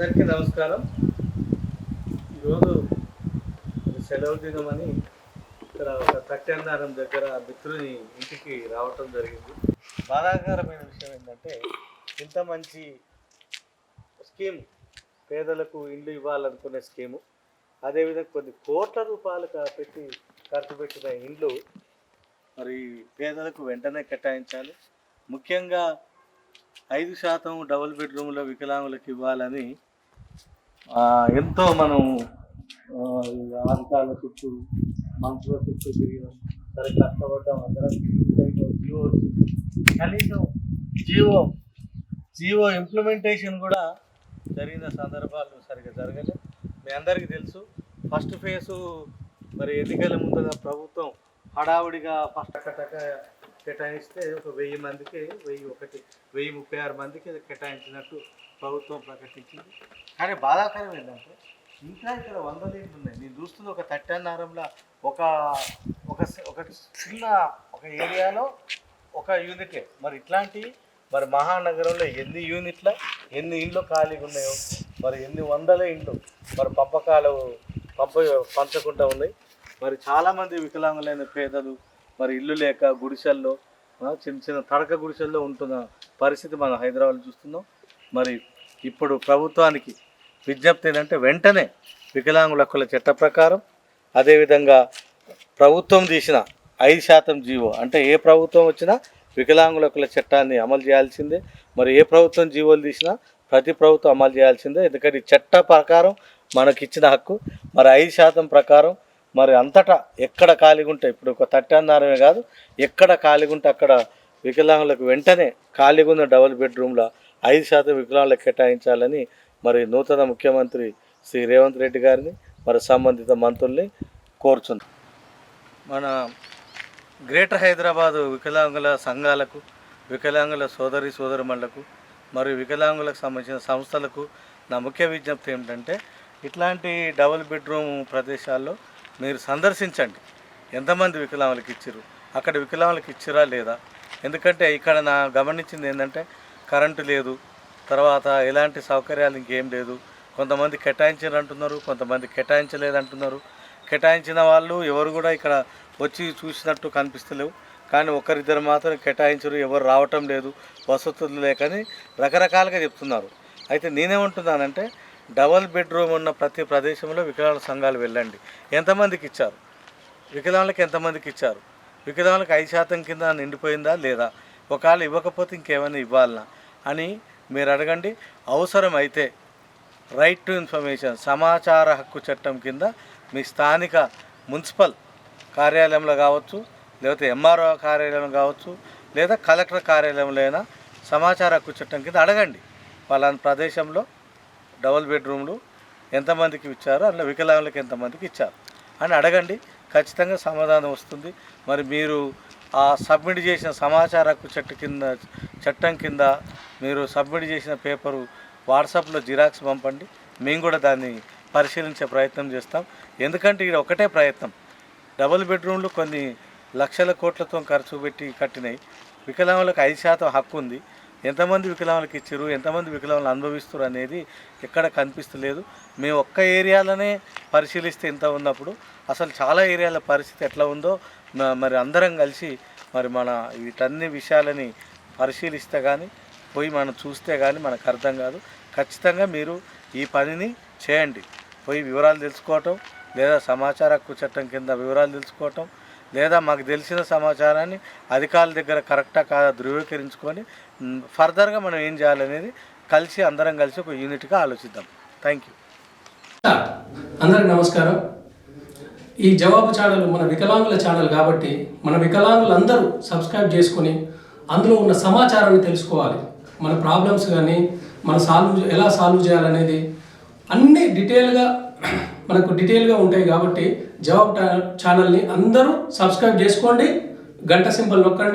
అందరికీ నమస్కారం. ఈరోజు ఒక సెలవు దినమని ఇక్కడ ఒక తట్టెందారం దగ్గర మిత్రుని ఇంటికి రావటం జరిగింది. బాధాకరమైన విషయం ఏంటంటే ఇంత మంచి స్కీమ్ పేదలకు ఇల్లు ఇవ్వాలనుకునే స్కీము. అదేవిధంగా కొన్ని కోట్ల రూపాయలు పెట్టి ఖర్చు పెట్టిన ఇండ్లు మరి పేదలకు వెంటనే కేటాయించాలి. ముఖ్యంగా ఐదు శాతం డబుల్ బెడ్రూమ్లో వికలాంగులకు ఇవ్వాలని ఎంతో మనం ఆ, చుట్టూ మంచుల చుట్టూ తిరిగినాం. సరే కష్టపడ్డాం అందరం. జియో కనీసం జియో జియో ఇంప్లిమెంటేషన్ కూడా జరిగిన సందర్భాలు సరిగ్గా జరగలేదు మీ అందరికీ తెలుసు ఫస్ట్ ఫేసు మరి ఎన్నికల ముందుగా ప్రభుత్వం హడావుడిగా ఫస్ట్ టక కేటాయిస్తే ఒక వెయ్యి మందికి వెయ్యి ఒకటి వెయ్యి ముప్పై ఆరు మందికి అది కేటాయించినట్టు ప్రభుత్వం ప్రకటించింది. కానీ బాధాకరం ఏంటంటే ఇంకా ఇక్కడ వందలు ఉన్నాయి. నేను చూస్తుంది ఒక తట్టన్నారంలో ఒక ఒక ఒక చిన్న ఒక ఏరియాలో ఒక యూనిటే మరి ఇట్లాంటి మరి మహానగరంలో ఎన్ని యూనిట్ల ఎన్ని ఇండ్లు ఖాళీగా ఉన్నాయో మరి ఎన్ని వందల ఇండ్లు మరి పంపకాలు పంప పంచకుండా ఉన్నాయి. మరి చాలామంది వికలాంగులైన పేదలు మరి ఇల్లు లేక గుడిసెల్లో చిన్న చిన్న తడక గుడిసెల్లో ఉంటున్న పరిస్థితి మనం హైదరాబాద్ చూస్తున్నాం. మరి ఇప్పుడు ప్రభుత్వానికి విజ్ఞప్తి ఏంటంటే వెంటనే వికలాంగుల హక్కుల చట్ట ప్రకారం అదేవిధంగా ప్రభుత్వం తీసిన ఐదు శాతం జీవో అంటే ఏ ప్రభుత్వం వచ్చినా వికలాంగుల హక్కుల చట్టాన్ని అమలు చేయాల్సిందే. మరి ఏ ప్రభుత్వం జీవోలు తీసినా ప్రతి ప్రభుత్వం అమలు చేయాల్సిందే. ఎందుకంటే ఈ చట్ట ప్రకారం మనకి ఇచ్చిన హక్కు మరి ఐదు శాతం ప్రకారం మరి అంతటా ఎక్కడ ఖాళీగా ఉంటే ఇప్పుడు ఒక తట్టన్నారమే కాదు ఎక్కడ ఖాళీగా ఉంటే అక్కడ వికలాంగులకు వెంటనే ఖాళీగా ఉన్న డబుల్ బెడ్రూమ్లో ఐదు శాతం వికలాంగులకు కేటాయించాలని మరి నూతన ముఖ్యమంత్రి శ్రీ రేవంత్ రెడ్డి గారిని మరి సంబంధిత మంత్రుల్ని కోరుచుంది మన గ్రేటర్ హైదరాబాదు వికలాంగుల సంఘాలకు వికలాంగుల సోదరి సోదరుమణులకు మరియు వికలాంగులకు సంబంధించిన సంస్థలకు నా ముఖ్య విజ్ఞప్తి ఏమిటంటే ఇట్లాంటి డబుల్ బెడ్రూమ్ ప్రదేశాల్లో మీరు సందర్శించండి. ఎంతమంది వికలాంగులకు ఇచ్చారు అక్కడ వికలాంగులకు ఇచ్చిరా లేదా? ఎందుకంటే ఇక్కడ నా గమనించింది ఏంటంటే కరెంటు లేదు. తర్వాత ఎలాంటి సౌకర్యాలు ఇంకేం లేదు. కొంతమంది కేటాయించారు అంటున్నారు కొంతమంది కేటాయించలేదు అంటున్నారు కేటాయించిన వాళ్ళు ఎవరు కూడా ఇక్కడ వచ్చి చూసినట్టు కనిపిస్తలేవు. కానీ ఒకరిద్దరు మాత్రం కేటాయించరు ఎవరు రావటం లేదు వసతులు లేకని రకరకాలుగా చెప్తున్నారు. అయితే నేనేమంటున్నానంటే డబల్ బెడ్రూమ్ ఉన్న ప్రతి ప్రదేశంలో వికలాంగుల సంఘాలు వెళ్ళండి. ఎంతమందికి ఇచ్చారు? వికలాంగులకు ఎంతమందికి ఇచ్చారు? వికలాంగులకు ఐదు శాతం కింద నిండిపోయిందా లేదా? ఒకవేళ ఇవ్వకపోతే ఇంకేమైనా ఇవ్వాలనా? అని మీరు అడగండి. అవసరమైతే రైట్ టు ఇన్ఫర్మేషన్ సమాచార హక్కు చట్టం కింద మీ స్థానిక మున్సిపల్ కార్యాలయంలో కావచ్చు లేకపోతే ఎంఆర్ఓ కార్యాలయం కావచ్చు లేదా కలెక్టర్ కార్యాలయంలో అయినా సమాచార హక్కు చట్టం కింద అడగండి. వాళ్ళ ప్రదేశంలో డబుల్ బెడ్రూమ్లు ఎంతమందికి ఇచ్చారు అందులో వికలాంగులకు ఎంతమందికి ఇచ్చారు అని అడగండి. ఖచ్చితంగా సమాధానం వస్తుంది. మరి మీరు సబ్మిట్ చేసిన సమాచార హక్కు చట్ట కింద చట్టం కింద మీరు సబ్మిట్ చేసిన పేపరు వాట్సాప్లో జిరాక్స్ పంపండి. మేము కూడా దాన్ని పరిశీలించే ప్రయత్నం చేస్తాం. ఎందుకంటే ఇది ఒకటే ప్రయత్నం. డబుల్ బెడ్రూమ్లు కొన్ని లక్షల కోట్లతో ఖర్చు పెట్టి కట్టినాయి. వికలాంగులకు ఐదు శాతం హక్కు ఉంది. ఎంతమంది వికలాంగులకు ఇచ్చారు? ఎంతమంది వికలాంగులు అనుభవిస్తారు అనేది ఎక్కడ కనిపిస్తలేదు. మేము ఒక్క ఏరియాలోనే పరిశీలిస్తే ఇంత ఉన్నప్పుడు అసలు చాలా ఏరియాల పరిస్థితి ఎట్లా ఉందో మరి అందరం కలిసి మరి మన వీటన్ని విషయాలని పరిశీలిస్తే కానీ పోయి మనం చూస్తే కానీ మనకు అర్థం కాదు. ఖచ్చితంగా మీరు ఈ పనిని చేయండి. పోయి వివరాలు తెలుసుకోవటం లేదా సమాచార హక్కు చట్టం కింద వివరాలు తెలుసుకోవటం లేదా మాకు తెలిసిన సమాచారాన్ని అధికారుల దగ్గర కరెక్టా కాదా ధృవీకరించుకొని ఫర్దర్గా మనం ఏం చేయాలనేది కలిసి అందరం కలిసి ఒక యూనిట్గా ఆలోచిద్దాం. Thank you. అందరికి నమస్కారం. ఈ జవాబు ఛానల్ మన వికలాంగుల ఛానల్ కాబట్టి మన వికలాంగులందరూ సబ్స్క్రైబ్ చేసుకొని అందులో ఉన్న సమాచారాన్ని తెలుసుకోవాలి. మన ప్రాబ్లమ్స్ కానీ మన సాల్వ్ ఎలా సాల్వ్ చేయాలనేది అన్నీ డీటెయిల్గా మనకు డీటెయిల్గా ఉంటాయి కాబట్టి జవాబ్ ఛానల్ని అందరూ సబ్స్క్రైబ్ చేసుకోండి. గంట సింబల్ నొక్కండి.